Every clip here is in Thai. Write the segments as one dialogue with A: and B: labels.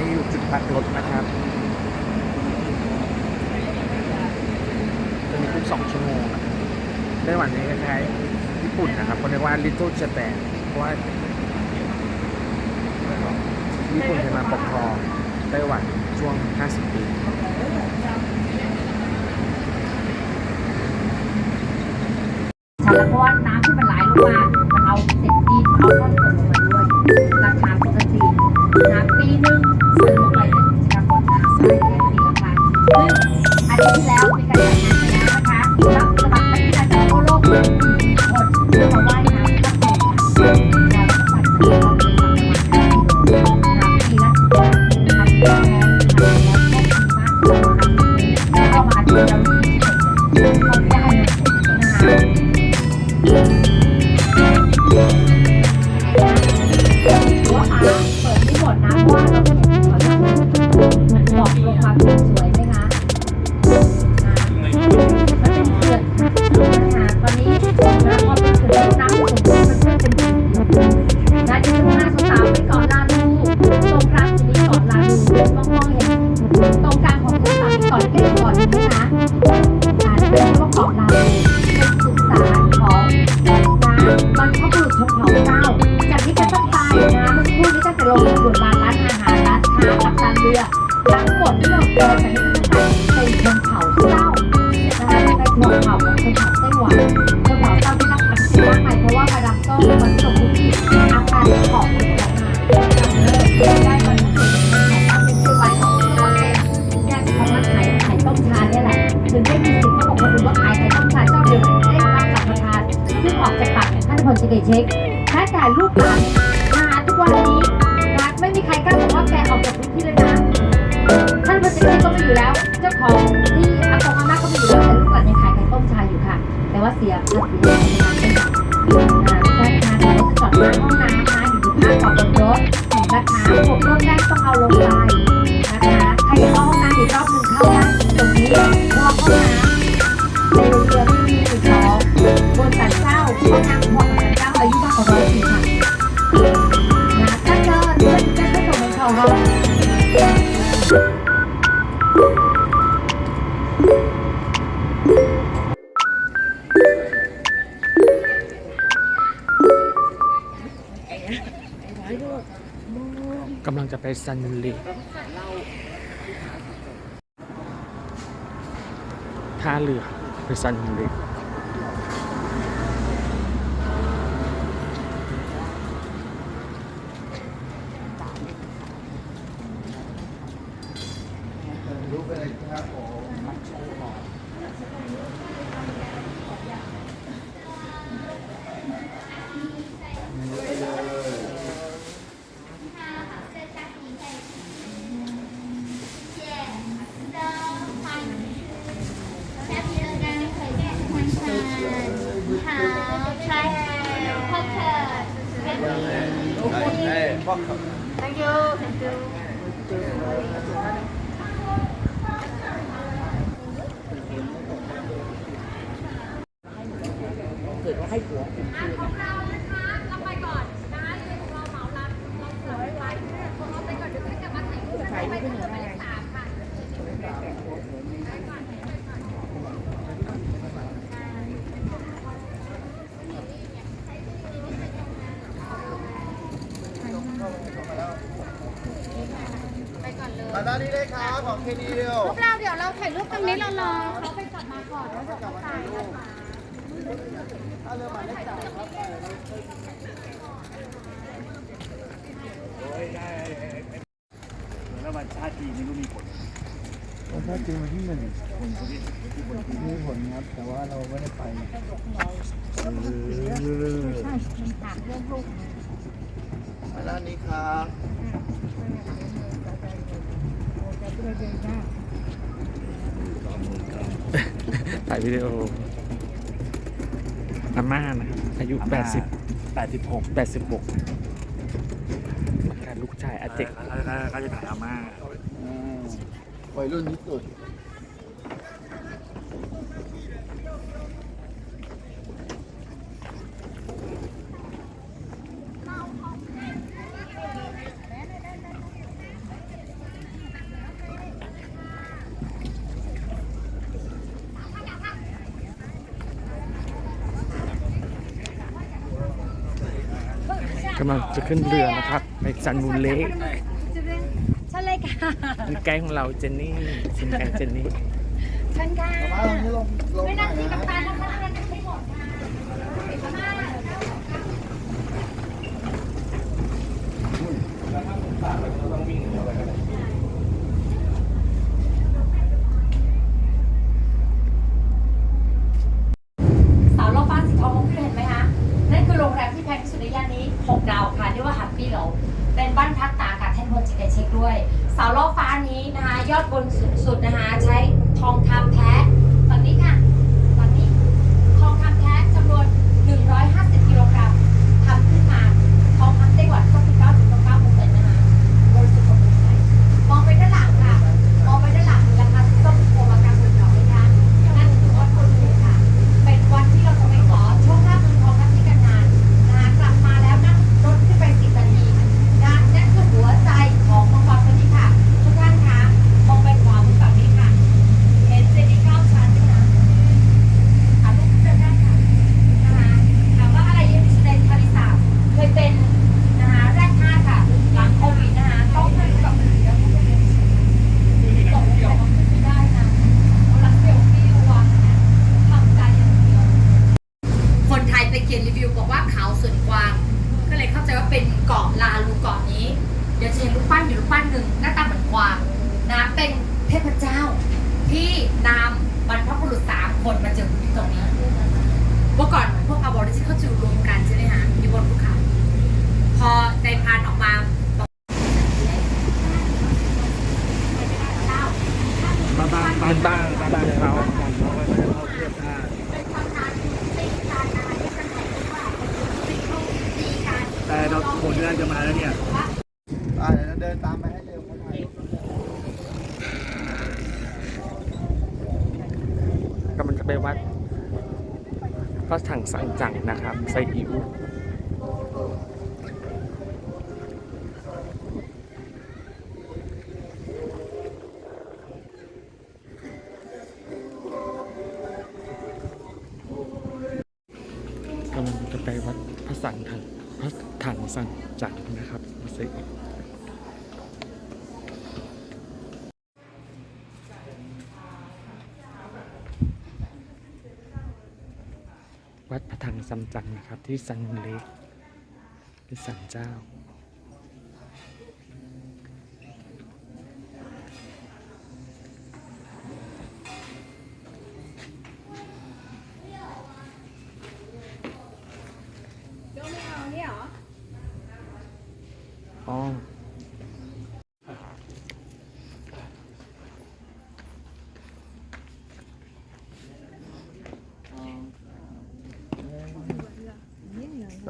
A: นี้อยู่จุดพักรถนะครับจะมีทุกสองชั่วโมงนะครับไต้หวันนี้คล้ายๆญี่ปุ่นนะครับเขาเรียกว่า Little Japan เพราะว่าญี่ปุ่นเคยมาปกครองไต้หวันช่วง 50 ปี
B: ค่ะแล้วเพราะว่าน้ำที่มันไหลลงมา มันเอาเศษดินเอาก้อนหินลงมาด้วยราคา แล้วในการจัดงานนะคะรับสมัครนักกีฬาจากทั่วโลกคนเพื่อมาว่ายน้ำตั้งแต่เราต้องปั่นักรยานเป็นประมาณ5กิโลน้ำปีละพันแก้วพันแล้วก็ดีมากเลยนะคะเข้ามาอ ว่ามาดามโต้มันส่งที่อาคารของคนไทยมาได้มันถึงของตั้งเป็นชื่อไว้ของตัวเองเนี่ยของร้านขายไข่ต้มชาเนี่ยแหละถึงได้มีสิทธิ์เขาบอกคนอื่นว่าขายไข่ต้มชาเจ้าเดียวได้รับสัมปทานซึ่งออกจากปากของท่านพลจิเดเช็คแม้แต่ลูกหลานมาทุกวันนี้นะไม่มีใครกล้าบอกว่าแกออกจากพื้นที่เลยนะท่านพลจิเดชก็ไม่อยู่แล้ว เจ้าของที่อากงอาม่าก็ไม่อยู่แล้วแต่ลูกหลานยังขายไข่ต้มชาอยู่ค่ะ แต่ว่าเสียภาษีย เดี๋ยวเราจะจอดหน้าห้องน้ำนะอยู่ที่ข้างขอบบนรถนะคะหกรถแรกต้องเอาลงไปนะคะใครจะเข้าห้องน้ำอีกรอบหนึ่งเข้าได้ตรงนี้เพราะห้องน้ำในเรือไม่มีอีกแล้วบนสันเจ้าพ่องนางของสันเจ้าอายุมากกว่าร้อยปีค่ะนะถ้าเจอเพื่อนก็จะส่งให้เขาเขา
A: จะไปซันยุนลีท่าเรือไปซัน Thank you. Thank you. hay của
B: Hãy subscribe cho kênh Ghiền Mì Gõ Để không bỏ lỡ những video hấp dẫn
A: นลี
C: ด้านนี้เลยครับของเคดีเดียว
D: พวกเราเดี๋ยวเราถ่ายรูปตรงนี้เรารอเขาไปกลับมาก่อนแล้วเดี๋ยวเขาตายนะคะ
C: แล้ววันชาติจีนไม่รู้มีผล
A: ถ้าจริงวันที่หนึ่งมีผลครับแต่ว่าเราไม่ได้ไป
C: ด้านนี้ครับ
A: ถ่ายวิดีโออาม่านะครับอายุ 80
C: แปดสิบหก
A: 86การลูกชายอาเจก
C: ก็จะถ่ายอาม่า
E: วัยรุ่นที่สุด
A: กำลังจะขึ้นเรือนะครับไปซันมูนเล็ก
B: เชิญเลยค่ะ
A: มีแก๊งของเราเจนนี่ชิมแก๊งเจนนี่
B: เชิญค่ะ
E: มาตรงนี้ลงลง
B: ไม่
E: หน่
B: นั่
E: องย
B: ที่
E: นะ
B: กัปตันนะคะนั่งไม่หมดค่ะปิดพม่าเสาโลฟ้าสีทองมงคลเห็นไหมคะ นั่นคือโรงแรมที่แพงที่สุดในย่านนี้ 6 ดาวค่ะเรียกว่าฮัปปี้โลเป็นบ้านพักตากอากาศแท่นโฮจิเกเช็คด้วย เสาโลฟ้านี้นะคะ ยอดบนสูงสุดนะคะ ใช้ทองคำแท้ฝั่งนี้ค่ะฝั่งนี้ ทองคำแท้จำนวน 150 กิโลกรัมทำขึ้นมา ทองคำไต้หวันก็คือ9.9%นะคะบริสุทธิ์สมบูรณ์ใจมองไปด้านหลังค่ะ มองไปด้านหลังมีราคาส้มโอมากลางบนเขาไหมคะนั่นคือวัดคนดูค่ะ เป็นวัดที่เราจะไปขอโชคลาภเงินทองหน้าที่การงานนะคะกลับมาแล้วนั่งรถขึ้นไปสิบนาทีนะนั่นคือหัวใจของมังกรตัวนี้ค่ะ ทุกท่านคะมองไปขวามือฝั่งนี้ค่ะ เห็นเจดีย์เก้าชั้นไหมคะ ถามลูกเดินได้ค่ะนะคะถามว่าอะไรยังดิสเดนคาริสาเคยเป็นนะคะแรกห้าค่ะ หลังโควิดนะคะต้องให้กับเหลือผู้เป็นตกลงขึ้นไม่ได้นะเอาหลังเซลฟี่ระวังนะทำใจอย่างเดียว คนไทยไปเขียนรีวิวบอกว่าเขาส่วนกวาง ก็เลยเข้าใจว่าเป็นเกาะ ลาลูเกาะนี้ เดี๋ยวจะเห็นรูปปั้นอยู่รูปปั้นหนึ่งหน้าตาเหมือนกวางนะเป็นเทพเจ้า ที่นำบรรพบุรุษสามคนมาเจอที่ตรงนี้เมื่อก่อนพวกอาบอริจินเขาจะรวมกันใช่ไหมคะอยู่บนภูเขาพอในพานออกมาบอก
C: บ้านบ้าน
A: มันบ้างบ้างเขา
C: แต่เรา ผลเดือนจะมาแล้วเนี่ย
E: อ่าเดี๋ยวเราเดินตามไปให้เร็วเขาถ่าย
A: กำลังจะไปวัดพระถังสังจังนะครับไซอิ๋วกำลังจะไปวัดพระสังถังพระถัง สังจัดนะครับมาเซ็ววัดพระถังซัมจังนะครับ ที่ซันมูนเล็กเป็นสันเจ้า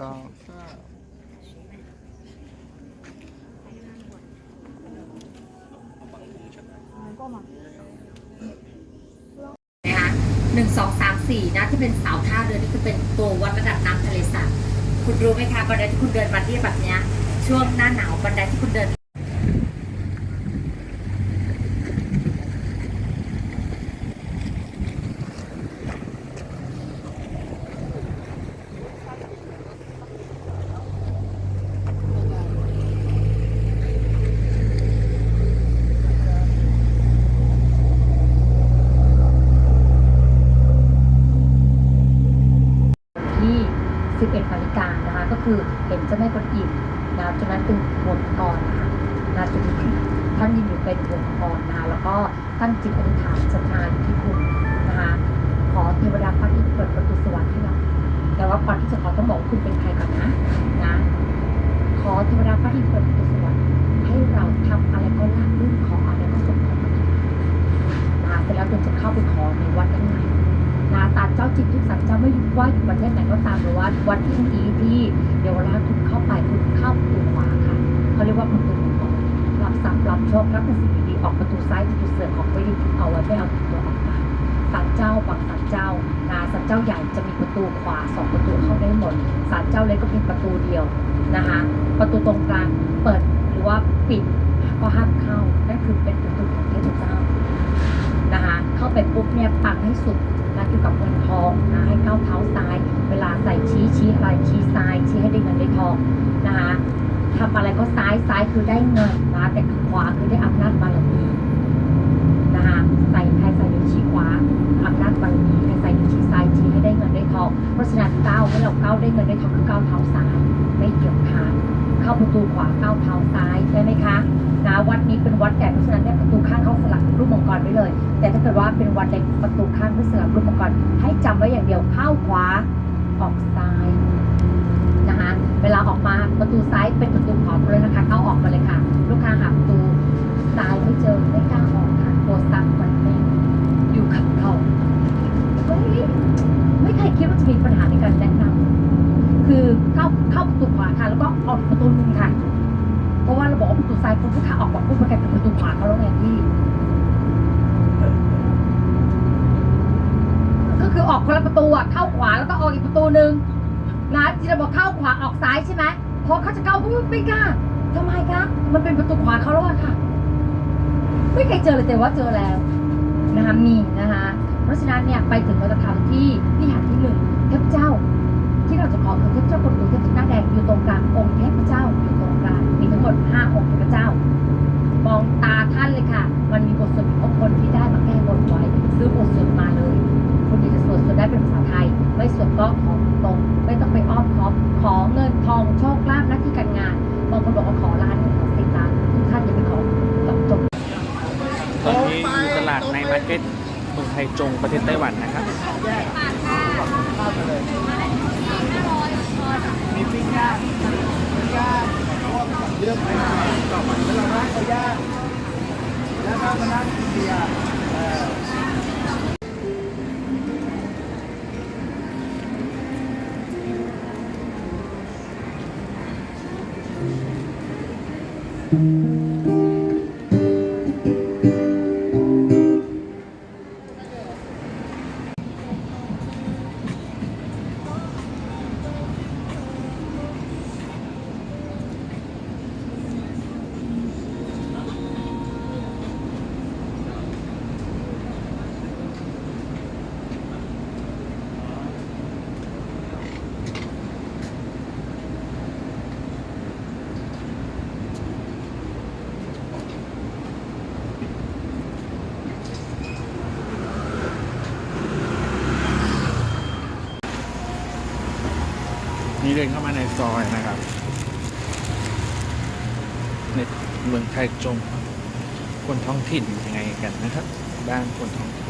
E: ก็
B: นะคะหนึ่งสองสามสี่นะที่เป็นเสาท่าเรือนี่คือเป็นตัววัดระดับน้ำทะเลสาบคุณรู้ไหมคะบันไดที่คุณเดินมาที่แบบเนี้ยช่วงหน้าหนาวบันไดที่คุณเดิน ที่ 11นาฬิกานะคะ ก็คือเห็นเจ้าแม่กวนอิมนะจุด นั้นเป็นหัวมังกรนะคะนะจุดนี้ท่านยืนอยู่เป็นหัวมังกรนะคะแล้วก็ตั้งจิตอธิษฐานศรัทธาอยู่ที่คุณนะคะขอเทวดาพระทร์เปิดประตูสวรรค์ให้เราแต่ว่าก่อนที่จะขอต้องบอกคุณเป็นใครก่อนนะนะ ขอเทวดาพระทร์เปิดประตูสวรรค์ให้เราทำอะไรก็ราบรื่นขออะไรก็สมความปรารถนานะเสร็จแล้วคุณจะเข้าไปขอในวัดด้านในนาศาลเจ้าจิตทุกศาลเจ้าไม่ว่าอยู่ประเทศไหนก็ตามหรือว่าวัดที่นี้ที่เดี๋ยวเวลาคุณเข้าไปคุณเข้าประตูขวาค่ะ เขาเรียกว่าประตูรับทรัพย์รับโชครับเป็นสิ่งดีๆออกประตูซ้ายประตูเสือของไม่ดีเอาไว้ไม่เอาติดตัวออกมาศาลเจ้าบางศาลเจ้านาศาลเจ้าใหญ่จะมีประตูขวาสองประตูเข้าได้หมดศาลเจ้าเล็กก็เป็นประตูเดียวนะคะ ประตูตรงกลางเปิดหรือว่าปิดก็ห้ามเข้านั่นคือเป็นประตูของเทพเจ้านะคะเข้าไปปุ๊บเนี่ยปังให้สุดนะเกี่ยวกับเงินทองนะให้ก้าวเท้าซ้าย เวลาใส่ชี้ชี้อะไรชี้ซ้ายชี้ให้ได้เงินได้ทองนะคะ ทำอะไรก็ซ้ายซ้ายคือได้เงินนะแต่ขวาคือได้อำนาจบารมีนะคะใส่ใครใส่นิ้วชี้ขวาอำนาจบารมีใครใส่นิ้วชี้ซ้ายชี้ให้ได้เงินได้ทองเพราะฉะนั้นก้าวให้เราก้าวได้เงินได้ทองคือก้าวเท้าซ้ายไม่เกี่ยวขาเข้าประตูขวาก้าวเท้าซ้ายใช่ไหมคะนะวัดนี้เป็นวัดใหญ่เพราะฉะนั้นเนี่ยประตูข้างเขาสลักรูปมังกรไว้เลย แต่ถ้าเกิดว่าเป็นวัดเล็กประตูข้างไม่สลักรูปมังกรให้จำไว้อย่างเดียวเข้าขวา ออกซ้ายนะคะ เวลาออกมาประตูซ้ายเป็นประตูขวาเลยนะคะ เข้าออกมาเลยค่ะ ลูกค้าหาประตูซ้ายไม่เจอไม่กล้าออกค่ะตัวซักไว้ไม่อยู่กับเราเฮ้ยไม่เคยคิดว่าจะมีปัญหาในการแนะนำคือเข้าเข้าประตูขวาค่ะ แล้วก็ออกประตูหนึงค่ะ เพราะว่าเราบอกว่าประตูซ้ายปุ๊บลูกค้าออกมาปุ๊บมันกลายเป็นประตูขวาเขาแล้วไงพี่ ก็คือออกคนละประตูอะเข้าขวาแล้วก็ออกอีกประตูหนึ่งนะที่เราบอกเข้าขวาออกซ้ายใช่ไหมพอเขาจะเข้าปุ๊บไม่กล้าทำไมคะมันเป็นประตูขวาเขาแล้วอะค่ะ ไม่เคยเจอเลยแต่ว่าเจอแล้วนะคะมีนะคะเพราะฉะนั้นเนี่ยไปถึงเราจะทำที่วิหารที่หนึ่งเทพเจ้า ที่เราจะขอคือเทพเจ้ากวนอูเทพเจ้าหน้าแดงอยู่ตรงกลางองค์เทพเจ้าอยู่ตรงกลางมีทั้งหมดห้าองค์เทพเจ้ามองตาท่านเลยค่ะ มันมีบทสวดของคนที่ได้มาแก้บนไว้ซื้อบทสวดมาเลย วดสวดได้เป็นภาษาไทย ไม่สวดก็ของตรง ไม่ต้องไปอ้อมค้อมขอเงินทองโชคลาภหน้าที่การงานบางคนบอกว่าขอล้านขอสิบล้านทุกท่านอย่าไปขอจบจบ
A: ตอนนี้อยู่ตลาดในมาร์เก็ตเมืองไทยจงประเทศไต้หวันนะครับ
E: มีปิ้งย่างปิ้งย่างเพราะว่าเลือกไปก่อนแล้วเรานเขาย่างแล้วก็มานั่งกินเบียร์
A: นี่เซอยนะครับ ในเมืองไทยจงคนท้องถิ่นยังไงกันนะครับ บ้านคนท้องถิ่น